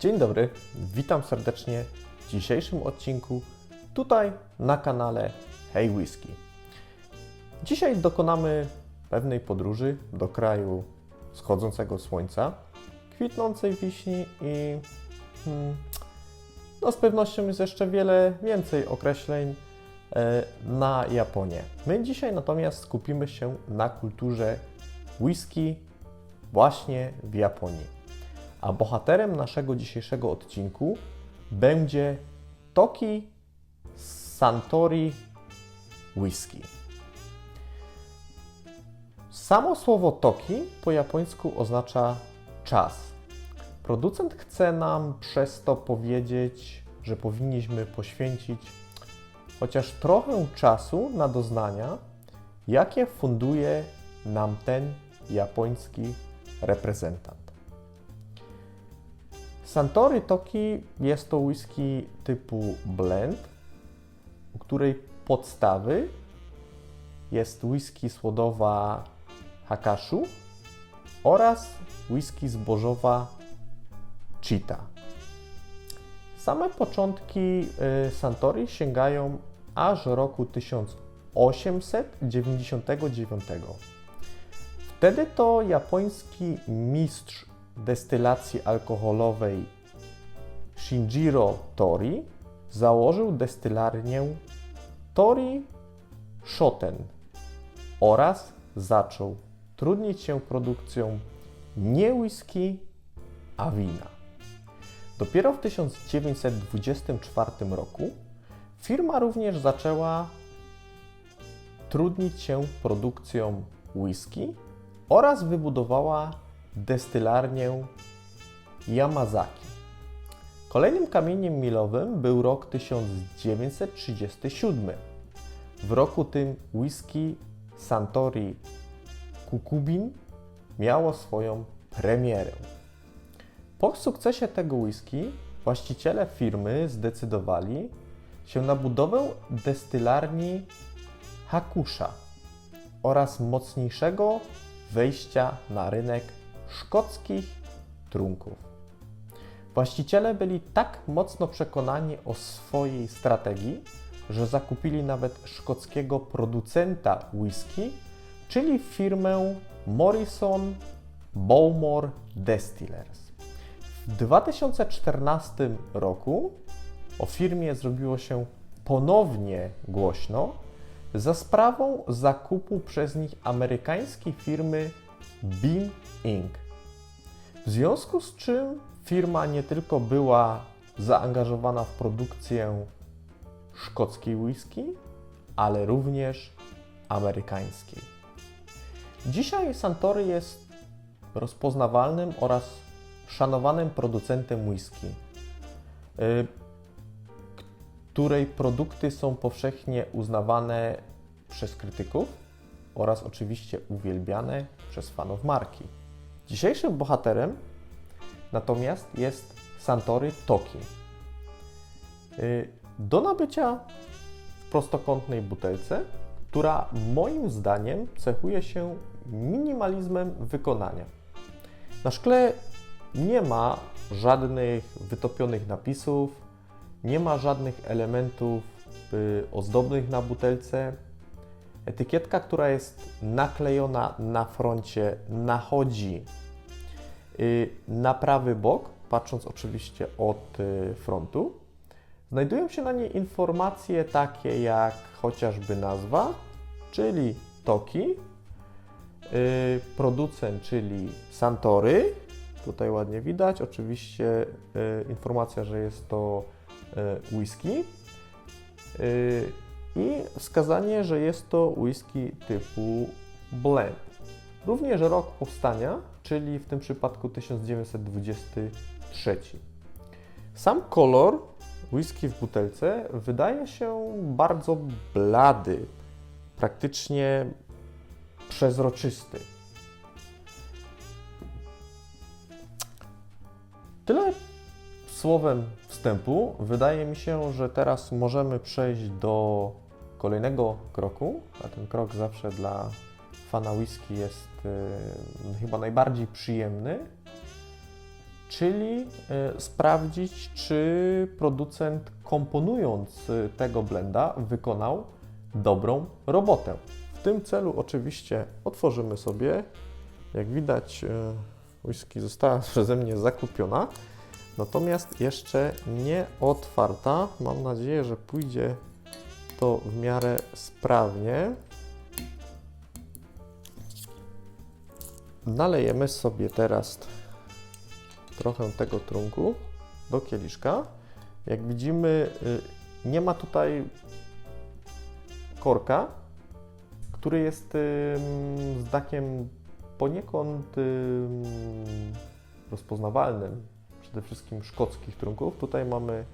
Dzień dobry, witam serdecznie w dzisiejszym odcinku tutaj na kanale Hey Whisky. Dzisiaj dokonamy pewnej podróży do kraju wschodzącego słońca, kwitnącej wiśni i hmm, no z pewnością jest jeszcze wiele więcej określeń e, na Japonię. My dzisiaj natomiast skupimy się na kulturze whisky właśnie w Japonii. A bohaterem naszego dzisiejszego odcinku będzie Toki Santori Whisky. Samo słowo Toki po japońsku oznacza czas. Producent chce nam przez to powiedzieć, że powinniśmy poświęcić chociaż trochę czasu na doznania, jakie funduje nam ten japoński reprezentant. Santori Toki jest to whisky typu blend, u której podstawy jest whisky słodowa Hakashu oraz whisky zbożowa Chita. Same początki y, Santori sięgają aż roku 1899. Wtedy to japoński mistrz destylacji alkoholowej Shinjiro Tori założył destylarnię Tori Shoten oraz zaczął trudnić się produkcją nie whisky, a wina. Dopiero w 1924 roku firma również zaczęła trudnić się produkcją whisky oraz wybudowała destylarnię Yamazaki. Kolejnym kamieniem milowym był rok 1937. W roku tym whisky Santori Kukubin miało swoją premierę. Po sukcesie tego whisky właściciele firmy zdecydowali się na budowę destylarni Hakusha oraz mocniejszego wejścia na rynek szkockich trunków. Właściciele byli tak mocno przekonani o swojej strategii, że zakupili nawet szkockiego producenta whisky, czyli firmę Morrison Bowmore Distillers. W 2014 roku o firmie zrobiło się ponownie głośno za sprawą zakupu przez nich amerykańskiej firmy Beam Inc. W związku z czym firma nie tylko była zaangażowana w produkcję szkockiej whisky, ale również amerykańskiej. Dzisiaj Santory jest rozpoznawalnym oraz szanowanym producentem whisky, y, której produkty są powszechnie uznawane przez krytyków oraz oczywiście uwielbiane przez fanów marki. Dzisiejszym bohaterem natomiast jest Santory Toki. Y, do nabycia w prostokątnej butelce, która moim zdaniem cechuje się minimalizmem wykonania. Na szkle nie ma żadnych wytopionych napisów, nie ma żadnych elementów y, ozdobnych na butelce. Etykietka, która jest naklejona na froncie, nachodzi y, na prawy bok, patrząc oczywiście od y, frontu. Znajdują się na niej informacje takie jak chociażby nazwa, czyli Toki, producent, czyli Santory. Tutaj ładnie widać. Oczywiście informacja, że jest to whisky i wskazanie, że jest to whisky typu blend. Również rok powstania, czyli w tym przypadku 1923. Sam kolor whisky w butelce wydaje się bardzo blady, praktycznie przezroczysty. Tyle słowem wstępu. Wydaje mi się, że teraz możemy przejść do kolejnego kroku, a ten krok zawsze dla fana whisky jest y, chyba najbardziej przyjemny, czyli y, sprawdzić, czy producent komponując y, tego blenda wykonał dobrą robotę. W tym celu oczywiście otworzymy sobie. Jak widać, y, whisky została przeze mnie zakupiona, natomiast jeszcze nie otwarta. Mam nadzieję, że pójdzie to w miarę sprawnie. Nalejemy sobie teraz trochę tego trunku do kieliszka. Jak widzimy, y, nie ma tutaj korka, który jest ym, znakiem poniekąd ym, rozpoznawalnym, przede wszystkim szkockich trunków. Tutaj mamy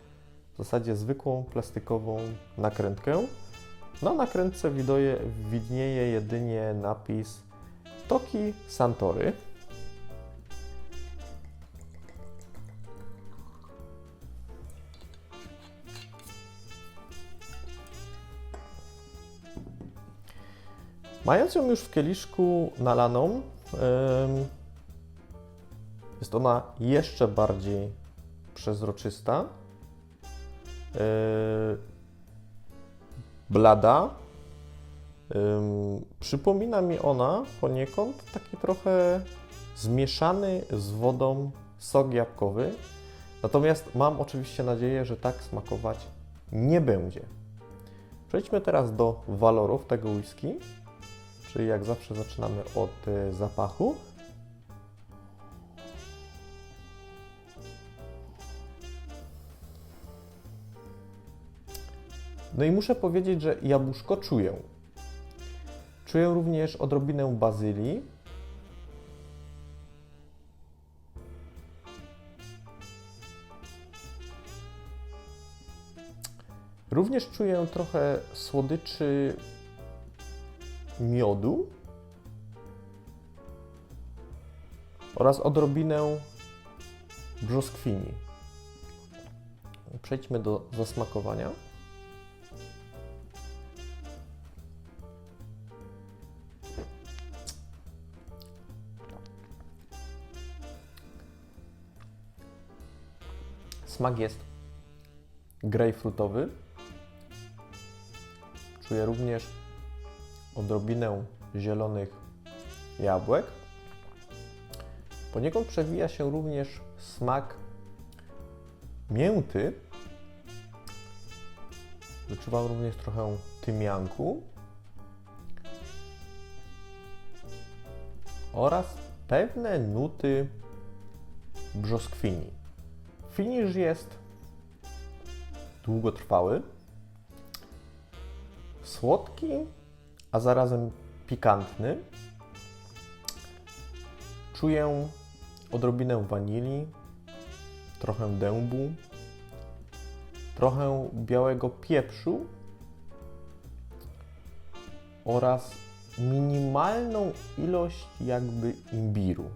w zasadzie zwykłą plastikową nakrętkę. Na nakrętce widoje, widnieje jedynie napis Toki Santory. Mając ją już w kieliszku nalaną, jest ona jeszcze bardziej przezroczysta, blada. Ym, przypomina mi ona poniekąd taki trochę zmieszany z wodą sok jabłkowy. Natomiast mam oczywiście nadzieję, że tak smakować nie będzie. Przejdźmy teraz do walorów tego whisky. Czyli jak zawsze zaczynamy od y, zapachu. No i muszę powiedzieć, że jabłuszko czuję. Czuję również odrobinę bazylii. Również czuję trochę słodyczy miodu oraz odrobinę brzoskwini. Przejdźmy do zasmakowania. Smak jest grejpfrutowy. Czuję również odrobinę zielonych jabłek. Poniekąd przewija się również smak mięty. Wyczuwam również trochę tymianku oraz pewne nuty brzoskwini. Finisz jest długotrwały, słodki, a zarazem pikantny. Czuję odrobinę wanilii, trochę dębu, trochę białego pieprzu oraz minimalną ilość jakby imbiru.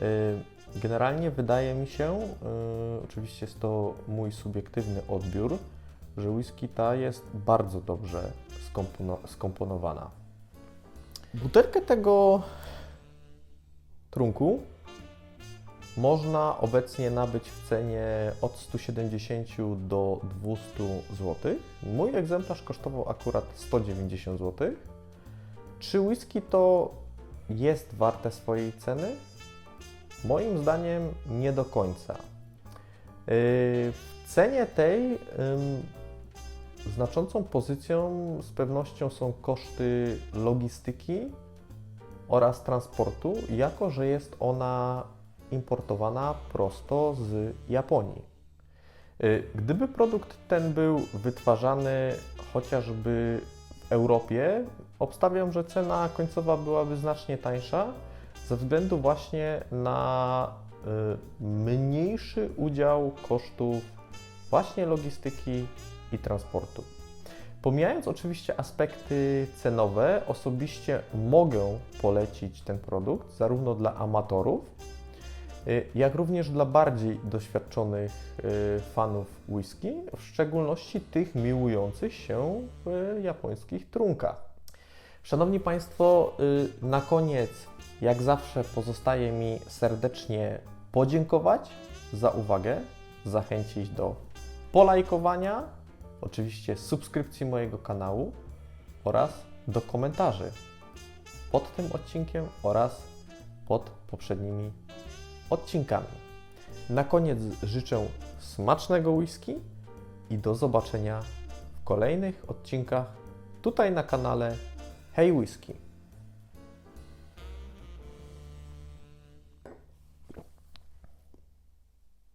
Yy, Generalnie wydaje mi się, yy, oczywiście jest to mój subiektywny odbiór, że whisky ta jest bardzo dobrze skompono- skomponowana. Butelkę tego trunku można obecnie nabyć w cenie od 170 do 200 zł. Mój egzemplarz kosztował akurat 190 zł. Czy whisky to jest warte swojej ceny? Moim zdaniem nie do końca. Yy, W cenie tej znaczącą pozycją z pewnością są koszty logistyki oraz transportu, jako że jest ona importowana prosto z Japonii. Yy, Gdyby produkt ten był wytwarzany chociażby w Europie, obstawiam, że cena końcowa byłaby znacznie tańsza, ze względu właśnie na y, mniejszy udział kosztów właśnie logistyki i transportu. Pomijając oczywiście aspekty cenowe, osobiście mogę polecić ten produkt zarówno dla amatorów, y, jak również dla bardziej doświadczonych y, fanów whisky, w szczególności tych miłujących się w japońskich trunkach. Szanowni Państwo, y, na koniec, jak zawsze, pozostaje mi serdecznie podziękować za uwagę, zachęcić do polajkowania, oczywiście subskrypcji mojego kanału oraz do komentarzy pod tym odcinkiem oraz pod poprzednimi odcinkami. Na koniec życzę smacznego whisky i do zobaczenia w kolejnych odcinkach tutaj na kanale Hey Whisky.